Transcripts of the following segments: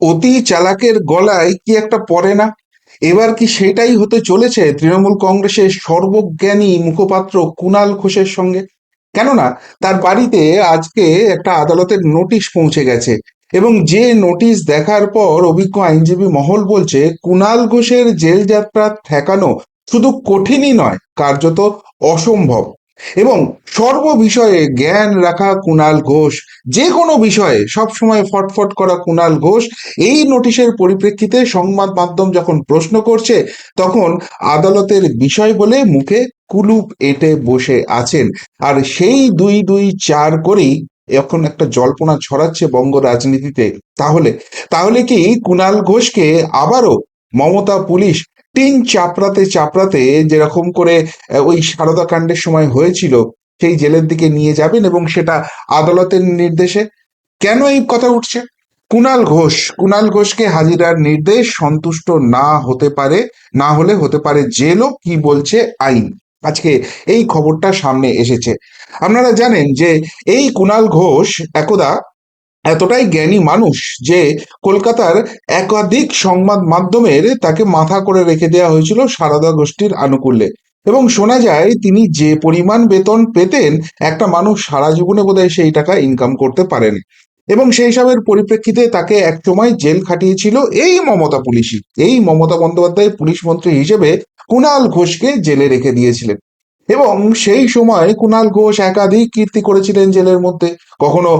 অতি চালাকের গলায় কি একটা পড়ে না? এবার কি সেটাই হতে চলেছে তৃণমূল কংগ্রেসের সর্বজ্ঞানী মুখপাত্র কুণাল ঘোষের সঙ্গে? কেননা, তার বাড়িতে আজকে একটা আদালতের নোটিশ পৌঁছে গেছে এবং যে নোটিশ দেখার পর অভিজ্ঞ আইনজীবী মহল বলছে, কুণাল ঘোষের জেল যাত্রা ঠেকানো শুধু কঠিনই নয়, কার্যত অসম্ভব। এবং সর্ব বিষয়ে জ্ঞান রাখা কুণাল ঘোষ যে কোনো বিষয়ে সবসময় ফটফট করা কুণাল ঘোষ, এই নোটিশের পরিপ্রেক্ষিতে সংবাদ মাধ্যম যখন প্রশ্ন করছে, তখন আদালতের বিষয় বলে মুখে কুলুপ এঁটে বসে আছেন। আর সেই দুই দুই চার করেই এখন একটা জল্পনা ছড়াচ্ছে বঙ্গ রাজনীতিতে। তাহলে তাহলে কি কুণাল ঘোষকে আবারও মমতা পুলিশ টিন চাপড়াতে চাপড়াতে যেরকম করে ওই সারদা কাণ্ডের সময় হয়েছিল, সেই জেলের দিকে নিয়ে যাবেন এবং সেটা আদালতের নির্দেশে। কেন এই কথা উঠছে? কুণাল ঘোষ কুণাল ঘোষকে হাজিরার নির্দেশ সন্তুষ্ট না হতে পারে, না হলে হতে পারে জেলও কি বলছে আইন। আজকে এই খবরটা সামনে এসেছে। আপনারা জানেন যে এই কুণাল ঘোষ একদা এতটাই জ্ঞানী মানুষ যে কলকাতার একাধিক সংবাদ মাধ্যমের তাকে মাথা করে রেখে দেওয়া হয়েছিল সারদা গোষ্ঠীর আনুকূল্যে। এবং শোনা যায় তিনি যে পরিমাণ বেতন পেতেন, একটা মানুষ সারা জীবনে বোধহয় সেই টাকা ইনকাম করতে পারেন। এবং সেই সবের পরিপ্রেক্ষিতে তাকে এক সময় জেল খাটিয়েছিল এই মমতা পুলিশই। এই মমতা বন্দ্যোপাধ্যায় পুলিশ মন্ত্রী হিসেবে কুণাল ঘোষকে জেলে রেখে দিয়েছিলেন। এবং সেই সময় কুণাল ঘোষ একাধিক কীর্তি করেছিলেন জেলের মধ্যে। কখনো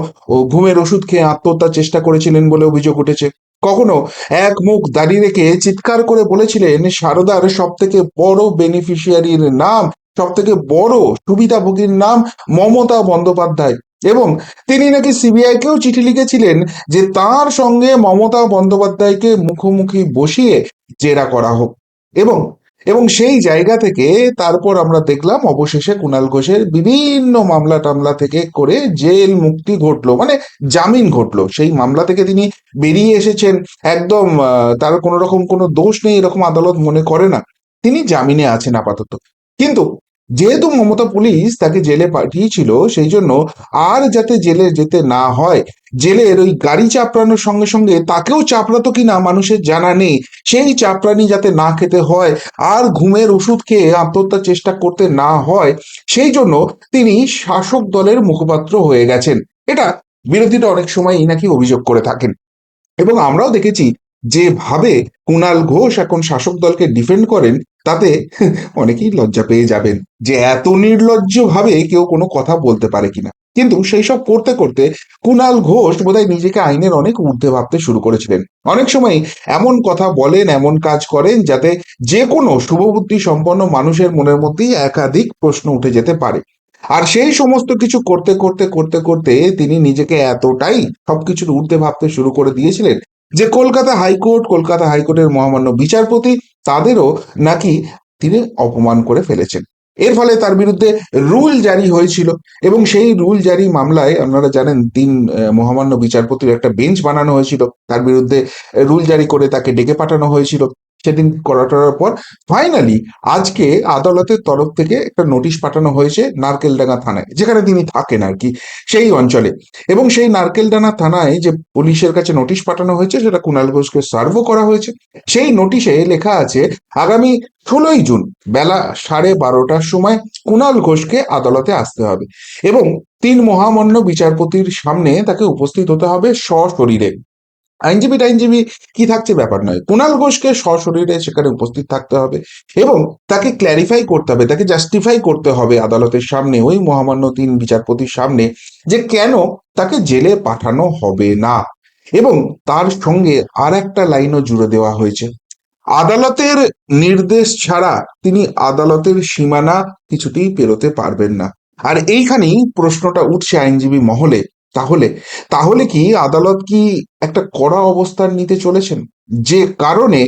ঘুমের ওষুধ খেয়ে আত্মহত্যার চেষ্টা করেছিলেন বলে অভিযোগ উঠেছে। কখনো, এক মুখ দাঁড়িয়ে রেখে চিৎকার করে বলেছিলেন, সারদার সব থেকে বড় বেনিফিশিয়ারির নাম সব থেকে বড় সুবিধাভোগীর নাম মমতা বন্দ্যোপাধ্যায়। এবং তিনি নাকি সিবিআই কেও চিঠি লিখেছিলেন যে তার সঙ্গে মমতা বন্দ্যোপাধ্যায়কে মুখোমুখি বসিয়ে জেরা করা হোক। এবং এবং সেই জায়গা থেকে তারপর আমরা দেখলাম, অবশেষে কুণাল ঘোষের বিভিন্ন মামলা টামলা থেকে করে জেল মুক্তি ঘটলো মানে জামিন ঘটলো। সেই মামলা থেকে তিনি বেরিয়ে এসেছেন। একদম তার কোনো রকম কোনো দোষ নেই, এরকম আদালত মনে করে না। তিনি জামিনে আছেন আপাতত। কিন্তু যেহেতু মমতা পুলিশ তাকে জেলে পাঠিয়েছিল, সেই জন্য আর যাতে জেলে যেতে না হয়, জেলের ওই গাড়ি চাপড়ানোর সঙ্গে সঙ্গে তাকেও চাপড়াতো কিনা মানুষের জানা নেই। সেই চাপড়ানি যাতে না খেতে হয় আর ঘুমের ওষুধ খেয়ে আত্মহত্যার চেষ্টা করতে না হয়, সেই জন্য তিনি শাসক দলের মুখপাত্র হয়ে গেছেন। এটা বিরোধীরা অনেক সময়ই নাকি অভিযোগ করে থাকেন। এবং আমরাও দেখেছি যেভাবে কুণাল ঘোষ এখন শাসক দলকে ডিফেন্ড করেন তাতে অনেকেই লজ্জা পেয়ে যাবেন যে এত নির্লজ্জ ভাবে কেউ কোনো কথা বলতে পারে কিনা। কিন্তু সেই সব করতে করতে কুণাল ঘোষ বোধহয় নিজেকে আইনের অনেক ঊর্ধ্বে ভাবতে শুরু করেছিলেন। অনেক সময় এমন কথা বলেন, এমন কাজ করেন যাতে যে কোনো শুভবুদ্ধি সম্পন্ন মানুষের মনের মধ্যেই একাধিক প্রশ্ন উঠে যেতে পারে। আর সেই সমস্ত কিছু করতে করতে করতে করতে তিনি নিজেকে এতটাই সবকিছুর ঊর্ধ্বে ভাবতে শুরু করে দিয়েছিলেন যে কলকাতা হাইকোর্ট, কলকাতা হাইকোর্টের মহামান্য বিচারপতি, তাদেরও নাকি তিনি অপমান করে ফেলেছেন। এর ফলে তার বিরুদ্ধে রুল জারি হয়েছিল এবং সেই রুল জারি মামলায় আপনারা জানেন তিন মহামান্য বিচারপতির একটা বেঞ্চ বানানো হয়েছিল। তার বিরুদ্ধে রুল জারি করে তাকে ডেকে পাঠানো হয়েছিল। সেদিন করাটার পর ফাইনালি আজকে আদালতের তরফ থেকে একটা নোটিশ পাঠানো হয়েছে নারকেলডাঙ্গা থানায়, যেখানে তিনি থাকেন আর কি, সেই অঞ্চলে। এবং সেই নারকেলডাঙ্গা থানায় যে পুলিশের কাছে নোটিশ পাঠানো হয়েছে, সেটা কুণাল ঘোষকে সার্ভও করা হয়েছে। সেই নোটিশে লেখা আছে, আগামী ষোলোই জুন বেলা সাড়ে বারোটার সময় কুণাল ঘোষকে আদালতে আসতে হবে। এবং তিন মহামান্য বিচারপতির সামনে তাকে উপস্থিত হতে হবে সশরীরে। আইনজীবী আইনজীবী কি থাকছে ব্যাপার নয়। কুণাল ঘোষকে সশরীরে সেখানে উপস্থিত থাকতে হবে এবং তাকে ক্ল্যারিফাই করতে হবে, তাকে জাস্টিফাই করতে হবে আদালতের সামনে, ওই মহামান্য তিন বিচারপতির সামনে যে কেন তাকে জেলে পাঠানো হবে না। এবং তার সঙ্গে আর একটা লাইনও জুড়ে দেওয়া হয়েছে। আদালতের নির্দেশ ছাড়া তিনি আদালতের সীমানা কিছুতেই পেরোতে পারবেন না। আর এইখানেই প্রশ্নটা উঠছে আইনজীবী মহলে তাহলে তাহলে কি আদালত কি একটা কড়া অবস্থান নিতে চলেছেন? যে কারণে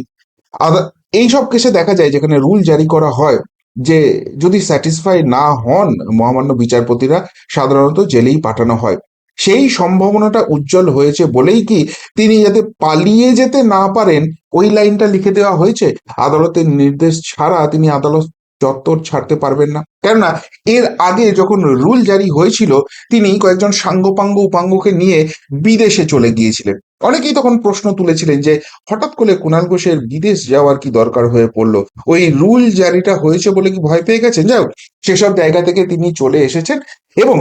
আদা- এইসব কেসে দেখা যায় যেখানে রুল জারি করা হয় যে যদি স্যাটিসফাই না হন মহামান্য বিচারপতিরা, সাধারণত জেলেই পাঠানো হয়। সেই সম্ভাবনাটা উজ্জ্বল হয়েছে বলেই কি তিনি যাতে পালিয়ে যেতে না পারেন, ওই লাইনটা লিখে দেওয়া হয়েছে? আদালতের নির্দেশ ছাড়া তিনি আদালত চত্বর ছাড়তে পারবেন না। কেননা এর আগে যখন রুল জারি হয়েছিল তিনি কয়েকজন সাঙ্গপাঙ্গ উপাঙ্গকে নিয়ে বিদেশে চলে গিয়েছিলেন। অনেকেই তখন প্রশ্ন তুলেছিলেন যে হঠাৎ করে কুণাল ঘোষের বিদেশ যাওয়ার কি দরকার হয়ে পড়ল? ওই রুল জারিটা হয়েছে বলে কি ভয় পেয়ে গেছেন? যাই হোক, সেসব জায়গা থেকে তিনি চলে এসেছেন এবং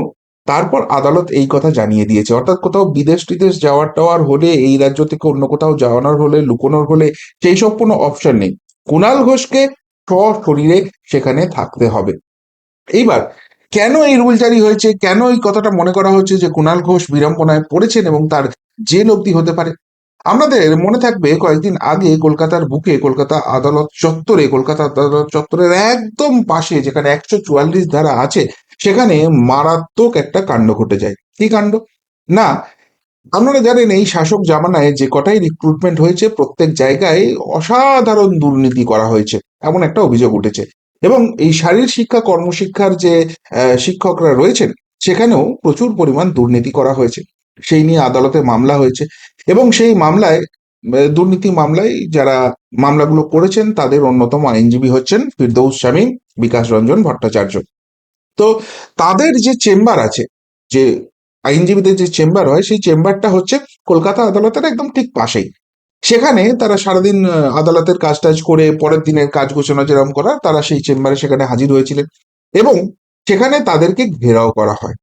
তারপর আদালত এই কথা জানিয়ে দিয়েছে। অর্থাৎ কোথাও বিদেশ টিদেশ যাওয়ার টাওয়ার হলে এই রাজ্য থেকে অন্য কোথাও যাওয়ানোর হলে লুকোনোর হলে সেই সব কোনো অপশন নেই। কুণাল ঘোষকে সশরীরে সেখানে থাকতে হবে। এইবার, কেন এই রুল জারি হয়েছে? কেন এই কথাটা মনে করা হচ্ছে যে কুণাল ঘোষ বিড়ম্বনায় পড়েছেন এবং তার জেল অবধি হতে পারে? আমাদের মনে থাকবে কয়েকদিন আগে কলকাতার বুকে, কলকাতা আদালত চত্বরে, কলকাতা আদালত চত্বরের একদম পাশে যেখানে একশো চুয়াল্লিশ ধারা আছে, সেখানে মারাত্মক একটা কাণ্ড ঘটে যায়। কি কাণ্ড? না আপনারা জানেন এই শাসক জামানায় যে কটাই রিক্রুটমেন্ট হয়েছে, প্রত্যেক জায়গায় অসাধারণ দুর্নীতি করা হয়েছে, এমন একটা অভিযোগ উঠেছে। এবং এই শারীর শিক্ষা, কর্মশিক্ষার যে শিক্ষকরা রয়েছেন, সেখানেও প্রচুর পরিমাণ দুর্নীতি করা হয়েছে। সেই নিয়ে আদালতে মামলা হয়েছে এবং সেই মামলায় দুর্নীতি মামলায় যারা মামলাগুলো করেছেন, তাদের অন্যতম আইনজীবী হচ্ছেন ফিরদৌস শামীম, বিকাশ রঞ্জন ভট্টাচার্য। তো তাদের যে চেম্বার আছে, যে আইনজীবীদের যে চেম্বার হয়, সেই চেম্বারটা হচ্ছে কলকাতা আদালতের একদম ঠিক পাশেই। সেখানে তারা সারাদিন আদালতের কাজ টাজ করে, পরের দিনের কাজ গোছানো যেরকম করার তারা সেই চেম্বারে সেখানে হাজির হয়েছিলেন এবং সেখানে তাদেরকে ঘেরাও করা হয়।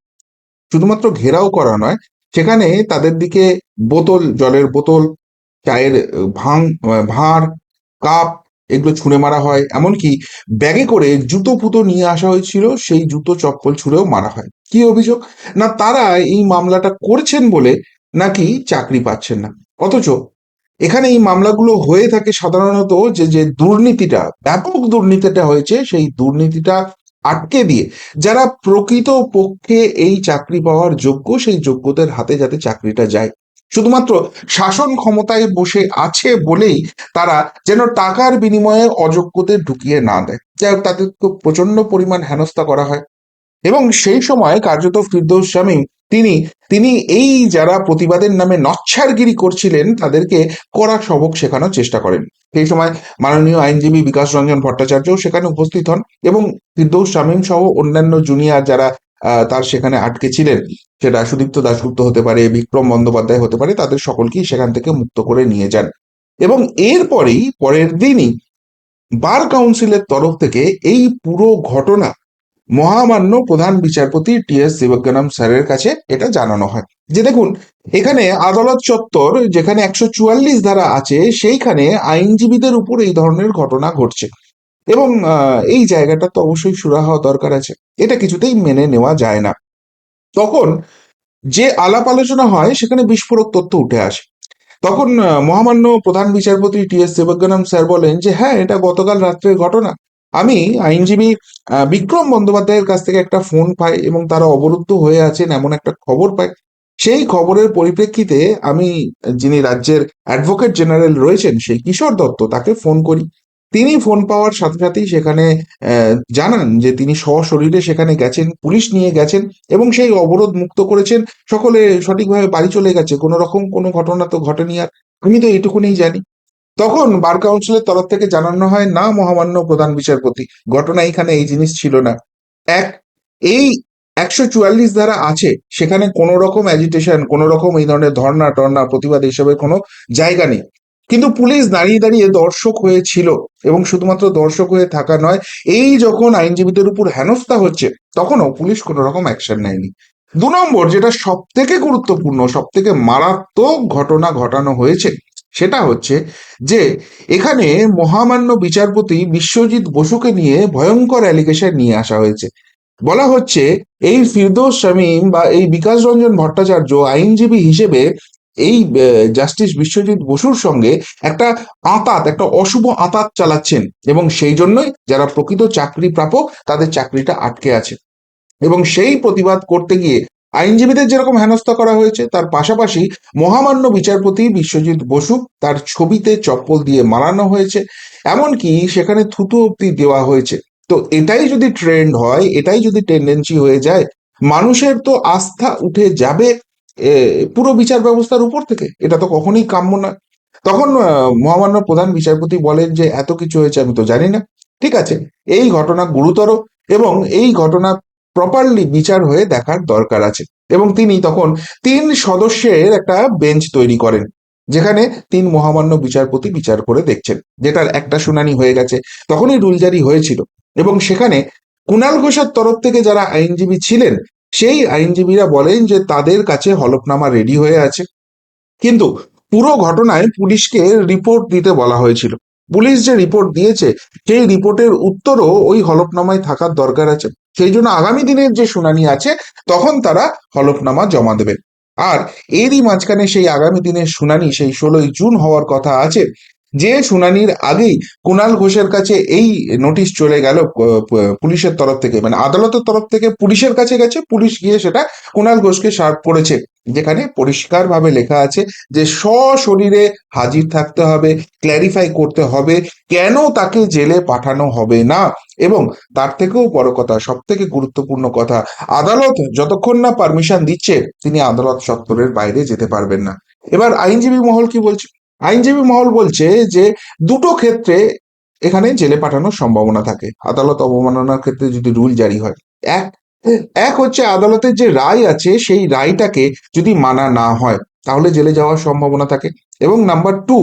শুধুমাত্র ঘেরাও করা নয়, সেখানে তাদের দিকে বোতল, জলের বোতল, চায়ের ভাং ভাঁড়, কাপ এগুলো ছুঁড়ে মারা হয়। এমনকি ব্যাগে করে জুতো ফুতো নিয়ে আসা হয়েছিল, সেই জুতো চপ্পল ছুঁড়েও মারা হয়। কি অভিযোগ? না, তারা এই মামলাটা করছেন বলে নাকি চাকরি পাচ্ছেন না? অথচ এখানে এই মামলাগুলো হয়ে থাকে সাধারণত যে যে দুর্নীতিটা, ব্যাপক দুর্নীতিটা হয়েছে, সেই দুর্নীতিটা আটকে দিয়ে যারা প্রকৃত পক্ষে এই চাকরি পাওয়ার যোগ্য, সেই যোগ্যদের হাতে যাতে চাকরিটা যায়। শুধুমাত্র শাসন ক্ষমতায় বসে আছে বলেই তারা যেন টাকার বিনিময়ে অযোগ্যদের ঢুকিয়ে না দেয়। যাই হোক তাদের প্রচণ্ড পরিমাণ হেনস্থা করা হয়। এবং সেই সময় কার্যত ফিরদৌস শামীম তিনি তিনি এই যারা প্রতিবাদের নামে নচ্ছারগিরি করছিলেন, তাদেরকে কড়া সবক শেখানোর চেষ্টা করেন। সেই সময় মাননীয় আইনজীবী বিকাশ রঞ্জন ভট্টাচার্য সেখানে উপস্থিত হন এবং ফিরদৌস শামীম সহ অন্যান্য জুনিয়র যারা তার সেখানে আটকে ছিলেন। সেটা সুদীপ্ত দাশগুপ্ত হতে পারে, বিক্রম বন্দ্যোপাধ্যায় হতে পারে, তাদের সকলকেই সেখান থেকে মুক্ত করে নিয়ে যান। এবং এরপরেই, পরের দিনই বার কাউন্সিলের তরফ থেকে এই পুরো ঘটনা মহামান্য প্রধান বিচারপতি টি এস শিবজ্ঞানম স্যারের কাছে এটা জানানো হয়। যে দেখুন, এখানে আদালত চত্বর, যেখানে একশো চুয়াল্লিশ ধারা আছে, সেইখানে আইনজীবীদের উপর এই ধরনের ঘটনা ঘটছে। এবং এই জায়গাটা তো অবশ্যই সুরা হওয়া দরকার আছে। এটা কিছুতেই মেনে নেওয়া যায় না। তখন যে আলাপ আলোচনা হয়, সেখানে বিস্ফোরক তথ্য উঠে আসে। তখন মহামান্য প্রধান বিচারপতি টি এস দেবজ্ঞানম স্যার বলেন যে হ্যাঁ এটা গতকাল রাত্রের ঘটনা। আমি আইনজীবী বিক্রম বন্দ্যোপাধ্যায়ের কাছ থেকে একটা ফোন পাই এবং তারা অবরুদ্ধ হয়ে আছেন এমন একটা খবর পাই। সেই খবরের পরিপ্রেক্ষিতে আমি, যিনি রাজ্যের অ্যাডভোকেট জেনারেল রয়েছেন, সেই কিশোর দত্ত তাকে ফোন করি। তিনি ফোন পাওয়ার সাথে সাথেই সেখানে জানান যে তিনি সশরীরে সেখানে গেছেন, পুলিশ নিয়ে গেছেন এবং সেই অবরোধ মুক্ত করেছেন। সকলে সঠিকভাবে বাড়ি চলে গেছে, কোনো রকম কোনো ঘটনা তো ঘটেনি আর আমি তো এইটুকুনি জানি। তখন বার কাউন্সিলের তরফ থেকে জানানো হয়, না, মহামান্য প্রধান বিচারপতি, ঘটনা এখানে এই জিনিস ছিল না। এক, এই একশো চুয়াল্লিশ ধারা আছে, সেখানে কোনো রকম অ্যাজিটেশন কোনো রকম এই ধরনের ধর্না টর্না প্রতিবাদ এসবের কোনো জায়গা নেই। কিন্তু পুলিশ দাঁড়িয়ে দাঁড়িয়ে দর্শক হয়েছিল এবং শুধুমাত্র দর্শক হয়ে থাকা নয়, এই যখন আইনজীবীদের উপর হেনস্থা হচ্ছে, তখনও পুলিশ কোনো রকম অ্যাকশন নেয়নি। দু নম্বর, যেটা সব থেকে গুরুত্বপূর্ণ সব থেকে মারাত্মক ঘটনা ঘটানো হয়েছে, সেটা হচ্ছে যে এখানে মহামান্য বিচারপতি বিশ্বজিৎ বসুকে নিয়ে ভয়ঙ্কর অ্যালিগেশন নিয়ে আসা হয়েছে। বলা হচ্ছে, এই ফিরদৌস শামীম বা এই বিকাশ রঞ্জন ভট্টাচার্য আইনজীবী হিসেবে এই জাস্টিস বিশ্বজিৎ বসুর সঙ্গে একটা আঁতাত, একটা অশুভ আঁতাত চালাচ্ছেন এবং সেই জন্যই যারা প্রকৃত চাকরি প্রাপক, তাদের চাকরিটা আটকে আছে। এবং সেই প্রতিবাদ করতে গিয়ে আইনজীবীদের যেরকম হেনস্থা করা হয়েছে, তার পাশাপাশি মহামান্য বিচারপতি বিশ্বজিৎ বসু তার ছবিতে চপ্পল দিয়ে মারানো হয়েছে, এমনকি সেখানে থুতু অব্দি দেওয়া হয়েছে। তো এটাই যদি ট্রেন্ড হয়, এটাই যদি টেন্ডেন্সি হয়ে যায়, মানুষের তো আস্থা উঠে যাবে পুরো বিচার ব্যবস্থার উপর থেকে। এটা তো কখনোই কাম্য না। তখন মহামান্য প্রধান বিচারপতি বলেন যে, এত কিছু হয়েছে, আমি তো জানি না। ঠিক আছে, এই ঘটনা গুরুতর এবং এই ঘটনা প্রপারলি বিচার হয়ে দেখার দরকার আছে। এবং তিনি তখন তিন সদস্যের একটা বেঞ্চ তৈরি করেন, যেখানে তিন মহামান্য বিচারপতি বিচার করে দেখছেন, যেটার একটা শুনানি হয়ে গেছে। তখনই রুল জারি হয়েছিল এবং সেখানে কুণাল ঘোষের তরফ থেকে যারা আইনজীবী ছিলেন সেই আইনজীবীরা বলেন যে তাদের কাছে হলফনামা রেডি হয়ে আছে। কিন্তু পুরো ঘটনায় পুলিশকে রিপোর্ট দিতে বলা হয়েছিল। পুলিশ যে রিপোর্ট দিয়েছে, সেই রিপোর্টের উত্তরও ওই হলফনামায় থাকার দরকার আছে। সেই জন্য আগামী দিনের যে শুনানি আছে, তখন তারা হলফনামা জমা দেবেন আর এরই মাঝখানে সেই আগামী দিনের শুনানি, সেই ষোলোই জুন হওয়ার কথা আছে যে শুনানির আগেই কুণাল ঘোষের কাছে এই নোটিশ চলে গেল পুলিশের তরফ থেকে। মানে আদালতের তরফ থেকে পুলিশের কাছে গেছে, পুলিশ গিয়ে সেটা কুণাল ঘোষকে সার্ভ করেছে। যেখানে পরিষ্কারভাবে লেখা আছে যে সশরীরে হাজির থাকতে হবে ক্ল্যারিফাই করতে হবে কেন তাকে জেলে পাঠানো হবে না। এবং তার থেকেও বড় কথা সব থেকে গুরুত্বপূর্ণ কথা, আদালত যতক্ষণ না পারমিশন দিচ্ছে, তিনি আদালত চত্বরের বাইরে যেতে পারবেন না। এবার আইনজীবী মহল কি বলছে? আইনজীবী মহল বলছে যে দুটো ক্ষেত্রে এখানে জেলে পাঠানোর সম্ভাবনা থাকে। আদালত অবমাননার ক্ষেত্রে যদি রুল জারি হয়। এক এক হচ্ছে আদালতের যে রায় আছে সেই রায়টাকে যদি মানা না হয়, তাহলে জেলে যাওয়ার সম্ভাবনা থাকে। এবং নাম্বার টু,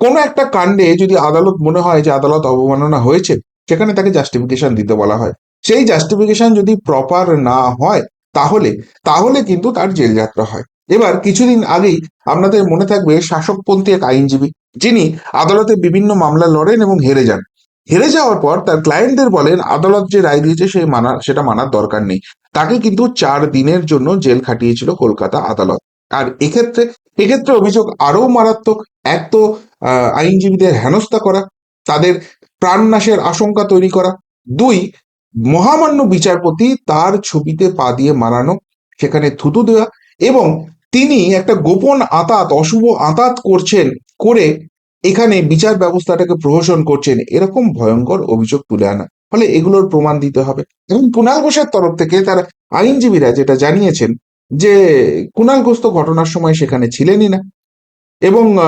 কোনো একটা কাণ্ডে যদি আদালত মনে হয় যে আদালত অবমাননা হয়েছে, সেখানে তাকে জাস্টিফিকেশন দিতে বলা হয়। সেই জাস্টিফিকেশন যদি প্রপার না হয়, তাহলে তাহলে কিন্তু তার জেল যাত্রা হয়। এবার কিছুদিন আগেই আপনাদের মনে থাকবে শাসকপন্থী এক আইনজীবী, যিনি আদালতে বিভিন্ন মামলা লড়েন এবং হেরে যান। হেরে যাওয়ার পর তার ক্লায়েন্টদের বলেন, আদালত যে রায় দিয়েছে সেই মানা, সেটা মানার দরকার নেই। তাকে কিন্তু চার দিনের জন্য জেল খাটিয়েছিল কলকাতা আদালত। আর এক্ষেত্রে এক্ষেত্রে অভিযোগ আরও মারাত্মক। এক তো আইনজীবীদের হেনস্থা করা, তাদের প্রাণনাশের আশঙ্কা তৈরি করা। দুই, মহামান্য বিচারপতি তার ছবিতে পা দিয়ে মারানো, সেখানে থুতু দেওয়া এবং তিনি একটা গোপন আতাত, অশুভ আতাত করছেন, করে এখানে বিচার ব্যবস্থাটাকে প্রহসন করছেন। এরকম ভয়ঙ্কর অভিযোগ তুলে আনা। ফলে এগুলোর প্রমাণ দিতে হবে। এবং কুণাল ঘোষের তরফ থেকে তার আইনজীবীরা যেটা জানিয়েছেন যে কুণাল ঘোষ তো ঘটনার সময় সেখানে ছিলেনই না। এবং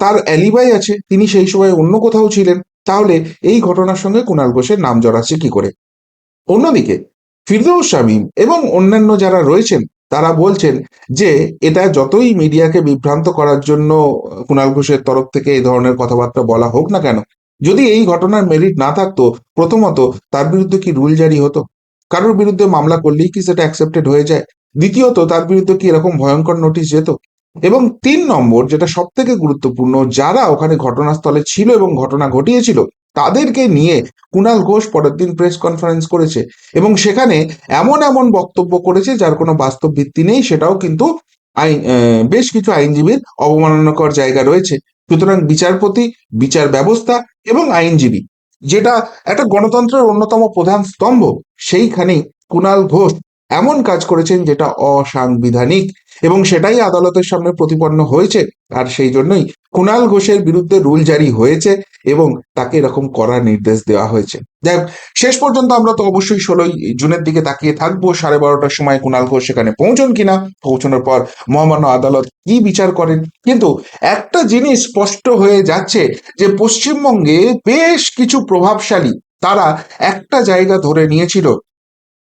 তার অ্যালিবাই আছে, তিনি সেই সময় অন্য কোথাও ছিলেন। তাহলে এই ঘটনার সঙ্গে কুণাল ঘোষের নাম জড়াচ্ছে কি করে? অন্যদিকে ফিরদৌস শামীম এবং অন্যান্য যারা রয়েছেন তারা বলছেন যে এটা যতই মিডিয়াকে বিভ্রান্ত করার জন্য কুণাল ঘোষের তরফ থেকে এই ধরনের কথাবার্তা বলা হোক না কেন, যদি এই ঘটনার মেরিট না থাকতো, প্রথমত তার বিরুদ্ধে কি রুল জারি হতো? কারোর বিরুদ্ধে মামলা করলেই কি সেটা অ্যাকসেপ্টেড হয়ে যায়? দ্বিতীয়ত, তার বিরুদ্ধে কি এরকম ভয়ঙ্কর নোটিশ যেত? এবং তিন নম্বর, যেটা সব থেকে গুরুত্বপূর্ণ, যারা ওখানে ঘটনাস্থলে ছিল এবং ঘটনা ঘটিয়েছিল তাদেরকে নিয়ে কুণাল ঘোষ পরের দিন প্রেস কনফারেন্স করেছে এবং সেখানে এমন এমন বক্তব্য করেছে যার কোনো বাস্তব ভিত্তি নেই, সেটাও কিন্তু আইন বেশ কিছু আইনজীবীর অবমাননাকর জায়গা রয়েছে। সুতরাং বিচারপতি, বিচার ব্যবস্থা এবং আইনজীবী, যেটা একটা গণতন্ত্রের অন্যতম প্রধান স্তম্ভ, সেইখানেই কুণাল ঘোষ এমন কাজ করেছেন যেটা অসাংবিধানিক। এবং সেটাই আদালতের সামনে প্রতিপন্ন হয়েছে। আর সেই জন্যই কুণাল ঘোষের বিরুদ্ধে রুল জারি হয়েছে এবং তাকে এরকম করার নির্দেশ দেওয়া হয়েছে। যাই শেষ পর্যন্ত আমরা তো অবশ্যই ষোলোই জুনের দিকে তাকিয়ে থাকব, সাড়ে বারোটার সময় কুণাল ঘোষ সেখানে পৌঁছন কিনা, পৌঁছানোর পর মহামান্য আদালত কি বিচার করেন? কিন্তু একটা জিনিস স্পষ্ট হয়ে যাচ্ছে যে পশ্চিমবঙ্গে বেশ কিছু প্রভাবশালী, তারা একটা জায়গা ধরে নিয়েছিল,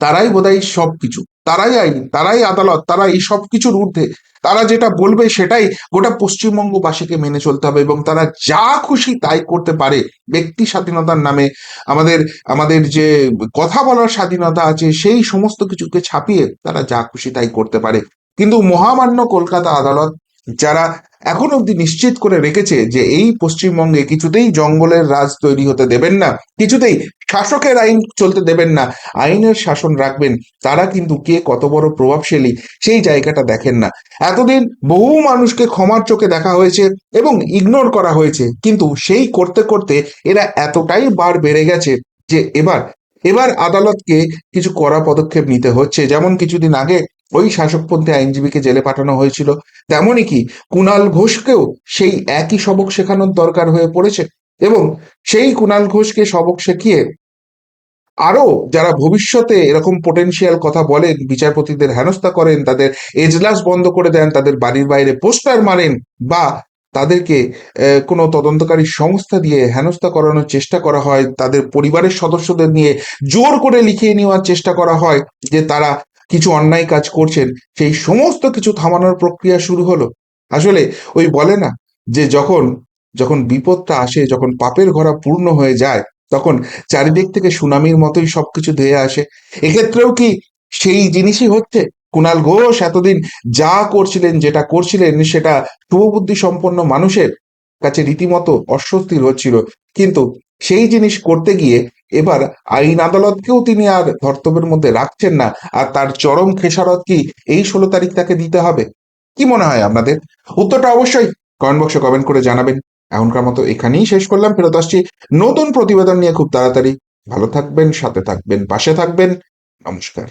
তারাই বোধহয় সব কিছু তারাই আইন, তারাই আদালত তারা এই সব কিছুর ঊর্ধ্বে। তারা যেটা বলবে সেটাই গোটা পশ্চিমবঙ্গবাসীকে মেনে চলতে হবে এবং তারা যা খুশি তাই করতে পারে। ব্যক্তি স্বাধীনতার নামে আমাদের আমাদের যে কথা বলার স্বাধীনতা আছে সেই সমস্ত কিছুকে ছাপিয়ে তারা যা খুশি তাই করতে পারে। কিন্তু মহামান্য কলকাতা আদালত যারা এখন অবধি নিশ্চিত করে রেখেছে যে এই পশ্চিমবঙ্গে কিছুতেই জঙ্গলের রাজ তৈরি হতে দেবেন না, কিছুতেই শাসকের আইন চলতে দেবেন না, আইনের শাসন রাখবেন, তারা কিন্তু কে কত বড় প্রভাবশালী সেই জায়গাটা দেখেন না। এতদিন বহু মানুষকে ক্ষমার চোখে দেখা হয়েছে এবং ইগনোর করা হয়েছে, কিন্তু সেই করতে করতে এরা এতটাই বার বেড়ে গেছে যে এবার এবার আদালতকে কিছু কড়া পদক্ষেপ নিতে হচ্ছে। যেমন কিছুদিন আগে ওই শাসকপন্থী আইনজীবীকে জেলে পাঠানো হয়েছিল। তেমনই কি কুণাল ঘোষকেও সেই একই সবক শেখানোর দরকার হয়ে পড়েছে এবং সেই কুণাল ঘোষকে সবক শেখিয়ে আরও যারা ভবিষ্যতে এরকম পোটেনশিয়াল কথা বলেন, বিচারপতিদের হেনস্থা করেন, তাদের এজলাস বন্ধ করে দেন, তাদের বাড়ির বাইরে পোস্টার মারেন বা তাদেরকে কোনো তদন্তকারী সংস্থা দিয়ে হেনস্থা করানোর চেষ্টা করা হয়, তাদের পরিবারের সদস্যদের নিয়ে জোর করে লিখিয়ে নেওয়ার চেষ্টা করা হয় যে তারা কিছু অন্যায় কাজ করছেন, সেই সমস্ত কিছু থামানোর প্রক্রিয়া শুরু হলো। আসলে ওই বলে না যে যখন যখন বিপদটা আসে, যখন পাপের ঘোড়া পূর্ণ হয়ে যায়, তখন চারিদিক থেকে সুনামির মতোই সবকিছু ধেয়ে আসে। এক্ষেত্রেও কি সেই জিনিসই হচ্ছে? কুণাল ঘোষ এতদিন যা করছিলেন, যেটা করছিলেন, সেটা শুভবুদ্ধি সম্পন্ন মানুষের কাছে রীতিমতো অস্বস্তির হচ্ছিল কিন্তু সেই জিনিস করতে গিয়ে এবার আইন আদালতকেও তিনি আর ধর্তব্যের মধ্যে রাখছেন না। আর তার চরম খেসারত কি এই ষোলো তারিখ তাকে দিতে হবে? কি মনে হয় আপনাদের? উত্তরটা অবশ্যই কমেন্ট বক্সে কমেন্ট করে জানাবেন। এখনকার মতো এখানেই শেষ করলাম। ফেরত আসছি নতুন প্রতিবেদন নিয়ে খুব তাড়াতাড়ি। ভালো থাকবেন, সাথে থাকবেন, পাশে থাকবেন। নমস্কার।